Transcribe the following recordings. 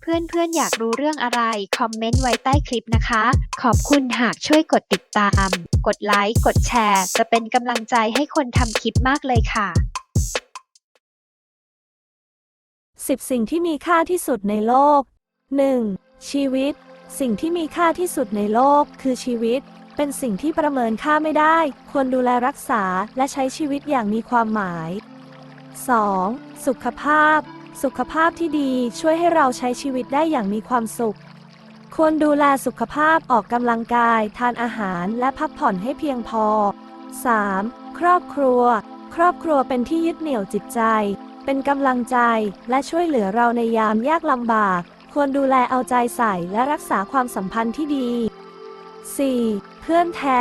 เพื่อนๆ อยากรู้เรื่องอะไร คอมเมนต์ไว้ใต้คลิปนะคะ ขอบคุณหากช่วยกดติดตาม กดไลค์ กดแชร์ จะเป็นกำลังใจให้คนทำคลิปมากเลยค่ะ 10 สิ่งที่มีค่าที่สุดในโลก 1. ชีวิต สิ่งที่มีค่าที่สุดในโลก คือชีวิต เป็นสิ่งที่ประเมินค่าไม่ได้ ควรดูแลรักษาและใช้ชีวิตอย่างมีความหมาย 2. สุขภาพ สุขภาพที่ดีช่วยให้เราใช้ชีวิตได้อย่างมีความสุข ควรดูแลสุขภาพออกกำลังกาย ทานอาหารและพักผ่อนให้เพียงพอ 3. ครอบครัว ครอบครัวเป็นที่ยึดเหนี่ยวจิตใจ เป็นกำลังใจและช่วยเหลือเราในยามยากลำบาก ควรดูแลเอาใจใส่และรักษาความสัมพันธ์ที่ดี 4. เพื่อนแท้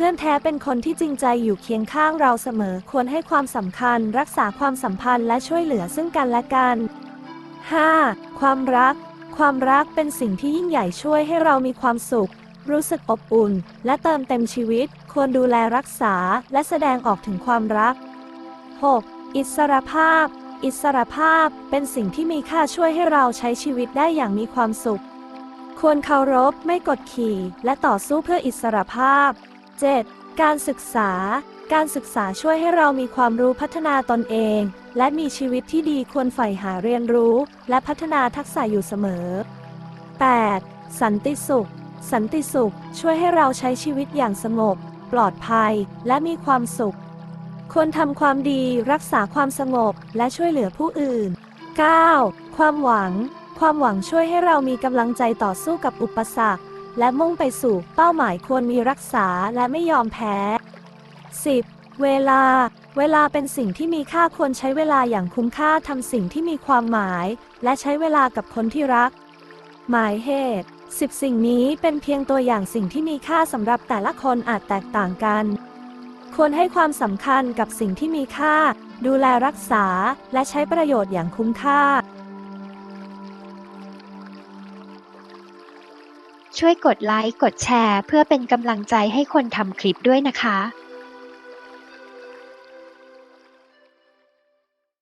พื่อนแท้เป็นคนที่จริงใจอยู่เคียงข้างเราเสมอ ควรให้ความสำคัญ รักษาความสัมพันธ์และช่วยเหลือซึ่งกันและกัน 5. ความรัก ความรักเป็นสิ่งที่ยิ่งใหญ่ช่วยให้เรามีความสุข รู้สึกอบอุ่น และเติมเต็มชีวิต ควรดูแลรักษาและแสดงออกถึงความรัก 6. อิสรภาพ อิสรภาพเป็นสิ่งที่มีค่าช่วยให้เราใช้ชีวิตได้อย่างมีความสุข ควรเคารพไม่กดขี่ และต่อสู้เพื่ออิสรภาพ 7. การศึกษา การศึกษาช่วยให้เรามีความรู้พัฒนาตนเอง และมีชีวิตที่ดีควรใฝ่หาเรียนรู้ และพัฒนาทักษะอยู่เสมอ 8. สันติสุข สันติสุข ช่วยให้เราใช้ชีวิตอย่างสงบ ปลอดภัย และมีความสุข ควรทำความดีรักษาความสงบและช่วยเหลือผู้อื่น 9. ความหวัง ความหวังช่วยให้เรามีกำลังใจต่อสู้กับอุปสรรค และมุ่งไปสู่เป้าหมายควรมีรักษาและไม่ยอมแพ้ 10. เวลา เวลาเป็นสิ่งที่มีค่าควรใช้เวลาอย่างคุ้มค่าทำสิ่งที่มีความหมาย และใช้เวลากับคนที่รัก หมายเหตุ 10 สิ่งนี้เป็นเพียงตัวอย่างสิ่งที่มีค่าสำหรับแต่ละคนอาจแตกต่างกัน ควรให้ความสำคัญกับสิ่งที่มีค่า ดูแลรักษา และใช้ประโยชน์อย่างคุ้มค่า ช่วยกดไลค์ กดแชร์ เพื่อเป็นกำลังใจให้คนทำคลิปด้วยนะคะ